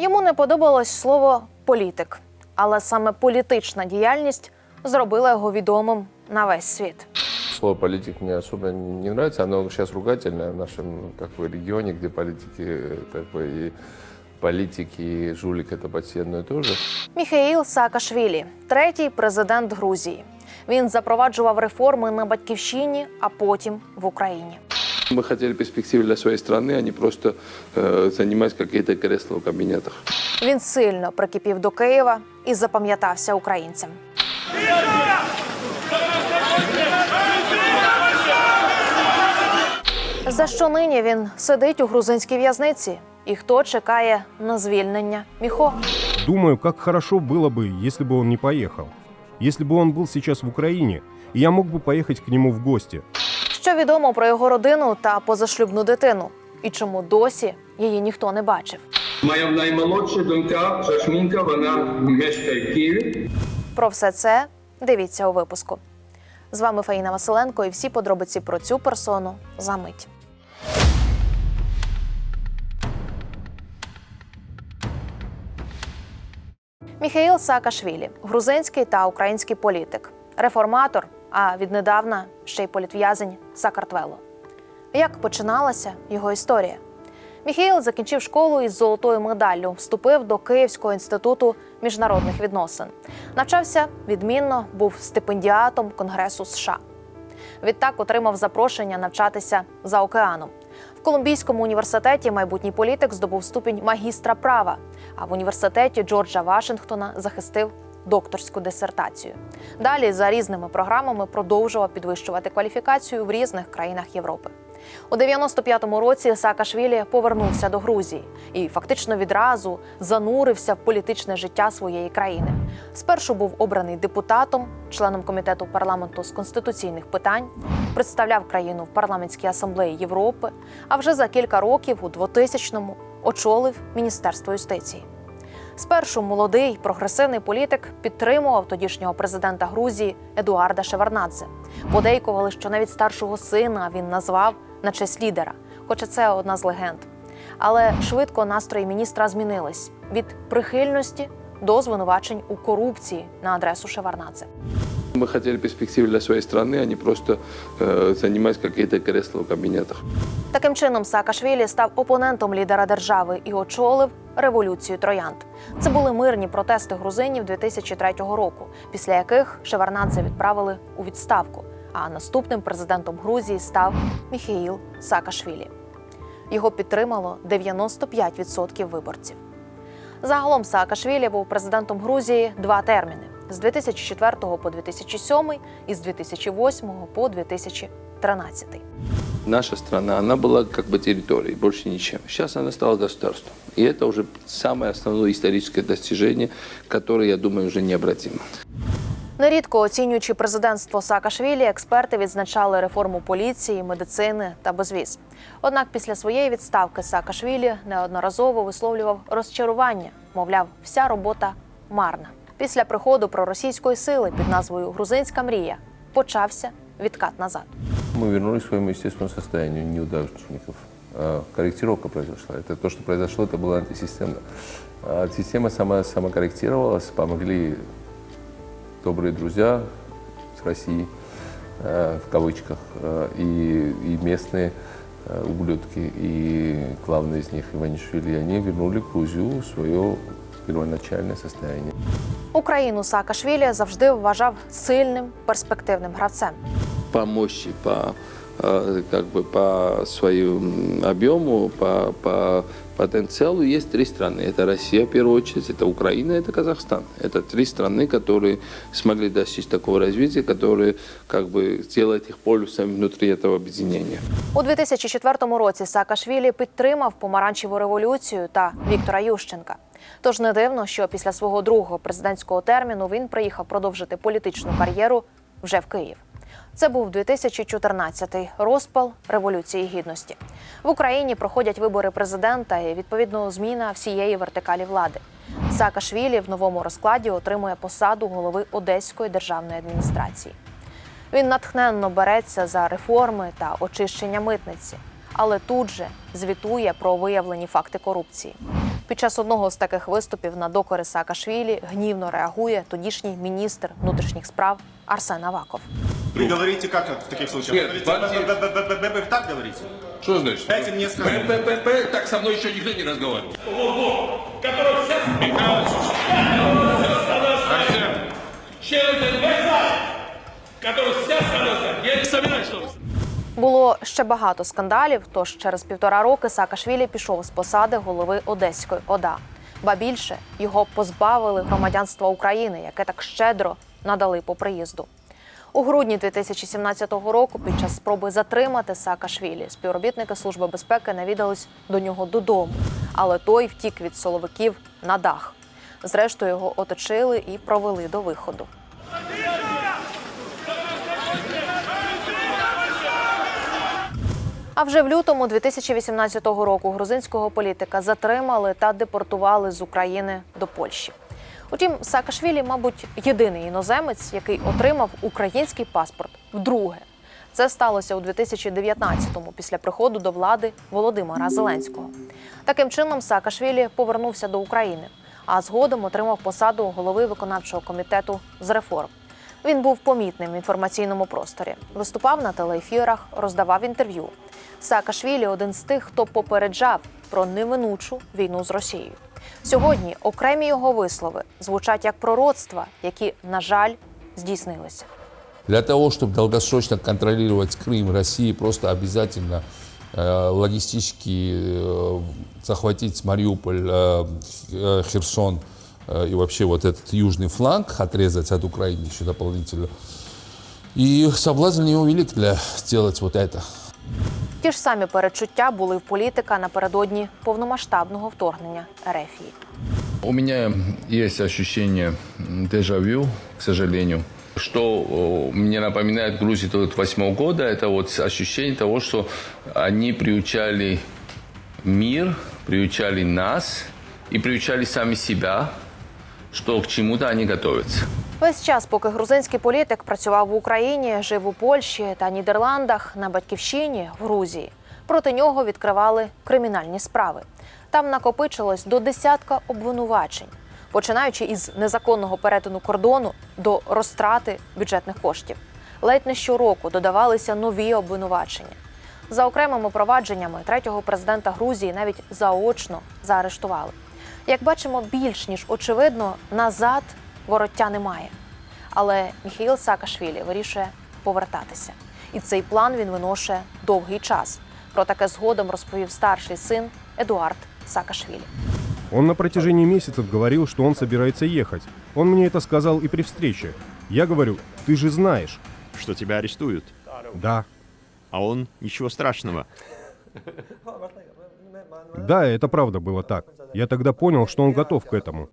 Йому не подобалось слово політик, але саме політична діяльність зробила його відомим на весь світ. Слово политик мне особо не нравится, оно сейчас ругательное в нашем как бы, регионе, где политики э, как бы и политики, и жулик это почти одно и то же. Міхаїл Саакашвілі – третій президент Грузії. Він запроваджував реформи на батьківщині, а потім в Україні. Мы хотели перспективы для своей страны, а не просто э, занимать какие-то кресла в кабинетах. Він сильно прикипів до Києва і запам'ятався українцям. За що нині він сидить у грузинській в'язниці? І хто чекає на звільнення Міхо? Думаю, как хорошо было бы, если бы он не поехал. Если бы он был сейчас в Украине, и я мог бы поехать к нему в гости. Що відомо про його родину та позашлюбну дитину? І чому досі її ніхто не бачив? Моя наймолодша донька Жашмінка, вона мешкає в Києві. Про все це дивіться у випуску. З вами Фаїна Василенко і всі подробиці про цю персону за мить. Міхаїл Саакашвілі – грузинський та український політик, реформатор, а віднедавна ще й політв'язень Сакартвело. Як починалася його історія? Міхаїл закінчив школу із золотою медаллю, вступив до Київського інституту міжнародних відносин. Навчався відмінно, був стипендіатом Конгресу США. Відтак отримав запрошення навчатися за океаном. В Колумбійському університеті майбутній політик здобув ступінь магістра права, а в університеті Джорджа Вашингтона захистив докторську дисертацію. Далі за різними програмами продовжував підвищувати кваліфікацію в різних країнах Європи. У 95-му році Саакашвілі повернувся до Грузії і фактично відразу занурився в політичне життя своєї країни. Спершу був обраний депутатом, членом комітету парламенту з конституційних питань, представляв країну в парламентській асамблеї Європи. А вже за кілька років, у 2000-му, очолив Міністерство юстиції. Спершу молодий прогресивний політик підтримував тодішнього президента Грузії Едуарда Шеварнадзе. Подейкували, що навіть старшого сина він назвав на честь лідера, хоча це одна з легенд. Але швидко настрої міністра змінились від прихильності до звинувачень у корупції на адресу Шеварнадзе. Мы хотели перспективы для своей страны, а не просто э, занимать какие-то кресла в кабинетах. Таким чином, Саакашвілі став опонентом лідера держави і очолив революцію троянд. Це були мирні протести грузинів 2003 року, після яких Шеварнадзе відправили у відставку. А наступним президентом Грузії став Міхеїл Саакашвілі. Його підтримало 95% виборців. Загалом Саакашвілі був президентом Грузії два терміни з 2004 по 2007 і з 2008 по 2013. Наша страна, она была как бы территорией, больше ничем. Сейчас она стала государством. И это уже самое основное историческое достижение, которое, я думаю, уже необратимо. Нерідко оцінюючи президентство Саакашвілі, експерти відзначали реформу поліції, медицини та безвіз. Однак після своєї відставки Саакашвілі неодноразово висловлював розчарування, мовляв, вся робота марна. Після приходу проросійської сили під назвою Грузинська мрія почався відкат назад. Мы вернулись к своему естественному состоянию неудачников. А, Корректировка произошла. Это то, что произошло, это было антисистемно. А Система сама самокорректировалась, помогли добрые друзья с России, э, в кавычках, э, и, и местные э, ублюдки, и главный из них, Иванишвили, они вернули Грузию в свое первоначальное состояние. Україну Саакашвілі завжди вважав сильним перспективним гравцем. По мощи, по, как бы по своему объему, по, по потенциалу есть три страны. Это Россия, в первую очередь, это Украина, это Казахстан. Это три страны, которые смогли достичь такого развития, которые как бы сделать их полюсом внутри этого объединения. У 2004 році Саакашвілі підтримав помаранчеву революцію та Віктора Ющенка. Тож не дивно, що після свого другого президентського терміну він приїхав продовжити політичну кар'єру вже в Київ. Це був 2014-й розпал революції гідності. В Україні проходять вибори президента і відповідно зміна всієї вертикалі влади. Саакашвілі в новому розкладі отримує посаду голови Одеської державної адміністрації. Він натхненно береться за реформи та очищення митниці, але тут же звітує про виявлені факти корупції. Під час одного з таких виступів на докори Саакашвілі гнівно реагує тодішній міністр внутрішніх справ Арсен Аваков. Вы говорите как в таких случаях? Нет, Вы говорите, вообще- «Б-б-б-б-б-б», так говорите? Что значит? Дайте мне сказать. П-п-п, так со мной еще никто не разговаривал. который сейчас становится, я не собираюсь, чтобы було ще багато скандалів. Тож через півтора роки Саакашвілі пішов з посади голови Одеської ОДА. Ба більше його позбавили громадянства України, яке так щедро надали по приїзду. У грудні 2017 року, під час спроби затримати Саакашвілі, співробітники Служби безпеки навідались до нього додому, але той втік від соловиків на дах. Зрештою, його оточили і провели до виходу. А вже в лютому 2018 року грузинського політика затримали та депортували з України до Польщі. Утім, Саакашвілі, мабуть, єдиний іноземець, який отримав український паспорт вдруге. Це сталося у 2019-му після приходу до влади Володимира Зеленського. Таким чином, Саакашвілі повернувся до України, а згодом отримав посаду голови виконавчого комітету з реформ. Він був помітним в інформаційному просторі, виступав на телеефірах, роздавав інтерв'ю. Саакашвілі один з тих, хто попереджав про неминучу війну з Росією. Сьогодні окремі його вислови звучать як пророцтва, які, на жаль, здійснилися. Для того, чтобы долгосрочно контролировать Крым, России просто обязательно э, логистически э, захватить Мариуполь, э, э, Херсон э, и вообще вот этот южный фланг отрезать от Украины еще дополнительно. И соблазн невелик для сделать вот это. Ті ж самі передчуття були в політика напередодні повномасштабного вторгнення Ерефії. У меня есть ощущение дежавю, к сожалению. Что мне напоминает Грузию 1908 года, это вот ощущение того, что они приучали мир, приучали нас и приучали сами себя, что к чему-то они готовятся. Весь час, поки грузинський політик працював в Україні, жив у Польщі та Нідерландах на батьківщині в Грузії. Проти нього відкривали кримінальні справи. Там накопичилось до десятка обвинувачень, починаючи із незаконного перетину кордону до розтрати бюджетних коштів. Ледь не щороку додавалися нові обвинувачення. За окремими провадженнями третього президента Грузії навіть заочно заарештували. Як бачимо, більш ніж очевидно, назад вороття немає. Але Міхаїл Саакашвілі вирішує повертатися. І цей план він виношує довгий час. Про таке згодом розповів старший син Едуард Саакашвілі. Он на протяжении месяцев говорил, что он собирается ехать. Он мне это сказал и при встрече. Я говорю, ты же знаешь. что тебя арестуют. Да. А он ничего страшного. Да, это правда было так. Я тогда понял, что он готов к этому.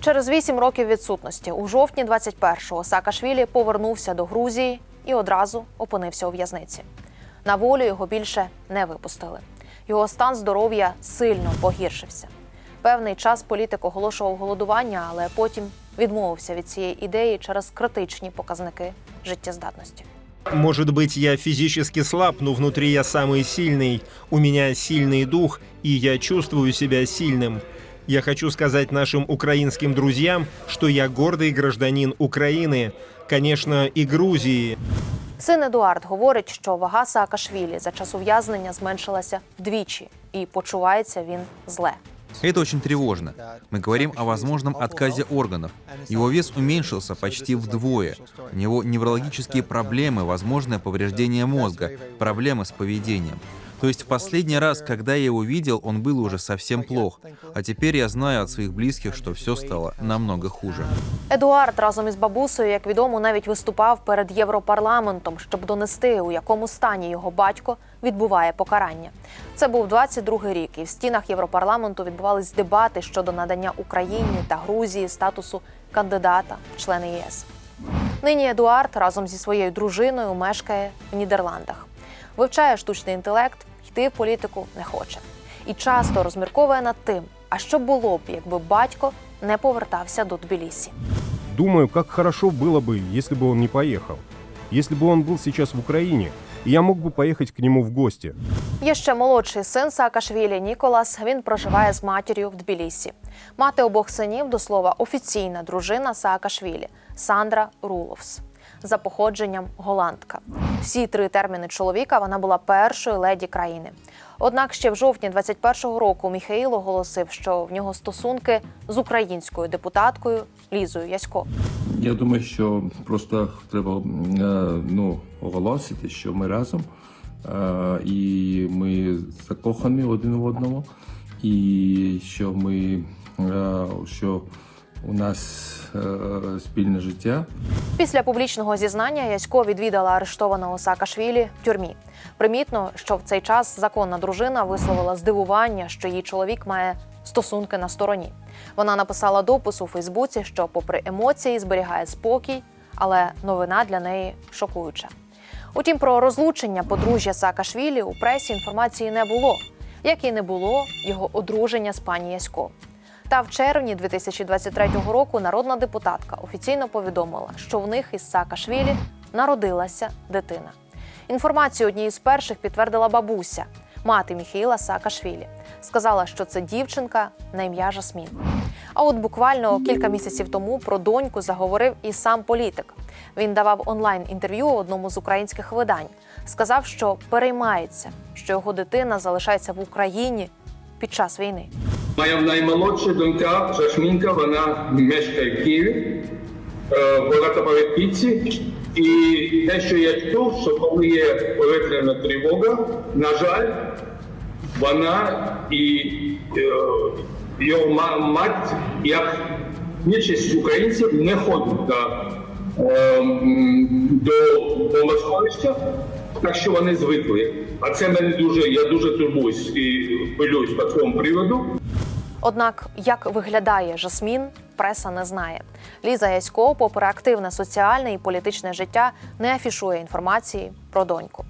Через вісім років відсутності у жовтні 21-го Саакашвілі повернувся до Грузії і одразу опинився у в'язниці. На волю його більше не випустили. Його стан здоров'я сильно погіршився. Певний час політик оголошував голодування, але потім відмовився від цієї ідеї через критичні показники життєздатності. Может быть, я физически слаб, но внутри я самый сильный. У меня сильный дух, и я чувствую себя сильным. Я хочу сказать нашим украинским друзьям, что я гордый гражданин Украины, конечно, и Грузии. Син Едуард говорить, що вага Саакашвілі за час ув'язнення зменшилася вдвічі, і почувається він зле. Это очень тревожно. Мы говорим о возможном отказе органов. Его вес уменьшился почти вдвое. У него неврологические проблемы, возможное повреждение мозга, проблемы с поведением. То есть в последний раз, когда я его видел, он был уже совсем плох. А теперь я знаю от своих близких, что все стало намного хуже. Едуард разом із бабусею, як відомо, навіть виступав перед Європарламентом, щоб донести, у якому стані його батько відбуває покарання. Це був 22-й рік, і в стінах Європарламенту відбувались дебати щодо надання Україні та Грузії статусу кандидата в члени ЄС. Нині Едуард разом зі своєю дружиною мешкає в Нідерландах, вивчає штучний інтелект, йти в політику не хоче. І часто розмірковує над тим, а що було б, якби батько не повертався до Тбілісі. Думаю, как хорошо было бы, если бы он не поехал. Если бы он был сейчас в Украине, и я мог бы поехать к нему в гости. Є ще молодший син Саакашвілі Ніколас. Він проживає з матір'ю в Тбілісі. Мати обох синів, до слова, офіційна дружина Саакашвілі Сандра Руловс. За походженням голландка. Всі три терміни чоловіка вона була першою леді країни. Однак ще в жовтні 21-го року Міхаїл оголосив, що в нього стосунки з українською депутаткою Лізою Ясько. Я думаю, що просто треба е, ну, оголосити, що ми разом, е, і ми закохані один в одному, і що ми е, що у нас е, спільне життя. Після публічного зізнання Ясько відвідала арештованого Саакашвілі в тюрмі. Примітно, що в цей час законна дружина висловила здивування, що її чоловік має стосунки на стороні. Вона написала допис у Фейсбуці, що, попри емоції, зберігає спокій, але новина для неї шокуюча. Утім, про розлучення подружжя Саакашвілі у пресі інформації не було, як і не було його одруження з пані Ясько. Та в червні 2023 року народна депутатка офіційно повідомила, що в них із Саакашвілі народилася дитина. Інформацію однієї з перших підтвердила бабуся, мати Міхаїла Саакашвілі. Сказала, що це дівчинка на ім'я Жасмін. А от буквально кілька місяців тому про доньку заговорив і сам політик. Він давав онлайн-інтерв'ю одному з українських видань. Сказав, що переймається, що його дитина залишається в Україні під час війни. Моя наймолодша донька Жашмінка, вона мешкає в Києві, е, в багатоповерхівці. І те, що я чув, що коли є повітряна тривога, на жаль, вона і е, його ма- мать, як більшість українців, не ходять до, е, до бомбосховища, так що вони звикли. А це мене дуже, я дуже турбуюсь і хвилююсь по цьому приводу. Однак, як виглядає Жасмін, преса не знає. Ліза Ясько, попри активне соціальне і політичне життя, не афішує інформації про доньку.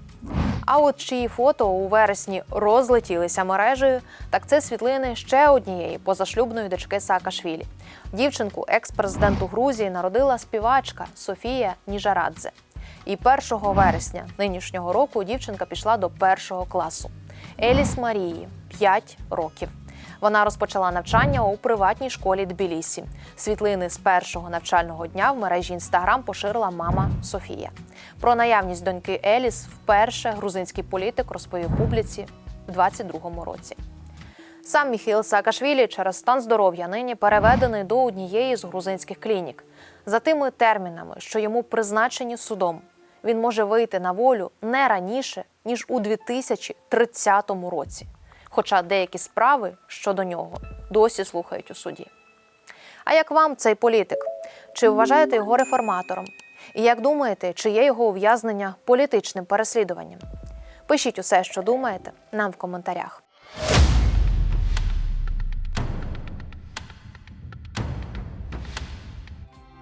А от чиї фото у вересні розлетілися мережею, так це світлини ще однієї позашлюбної дочки Саакашвілі. Дівчинку екс-президенту Грузії народила співачка Софія Ніжарадзе. І 1 вересня нинішнього року дівчинка пішла до першого класу. Еліс Марії 5 років. Вона розпочала навчання у приватній школі Тбілісі. Світлини з першого навчального дня в мережі Інстаграм поширила мама Софія. Про наявність доньки Еліс вперше грузинський політик розповів публіці в 22-му році. Сам Міхіл Саакашвілі через стан здоров'я нині переведений до однієї з грузинських клінік. За тими термінами, що йому призначені судом, він може вийти на волю не раніше ніж у 2030 році. Хоча деякі справи щодо нього досі слухають у суді. А як вам цей політик? Чи вважаєте його реформатором? І як думаєте, чи є його ув'язнення політичним переслідуванням? Пишіть усе, що думаєте, нам в коментарях.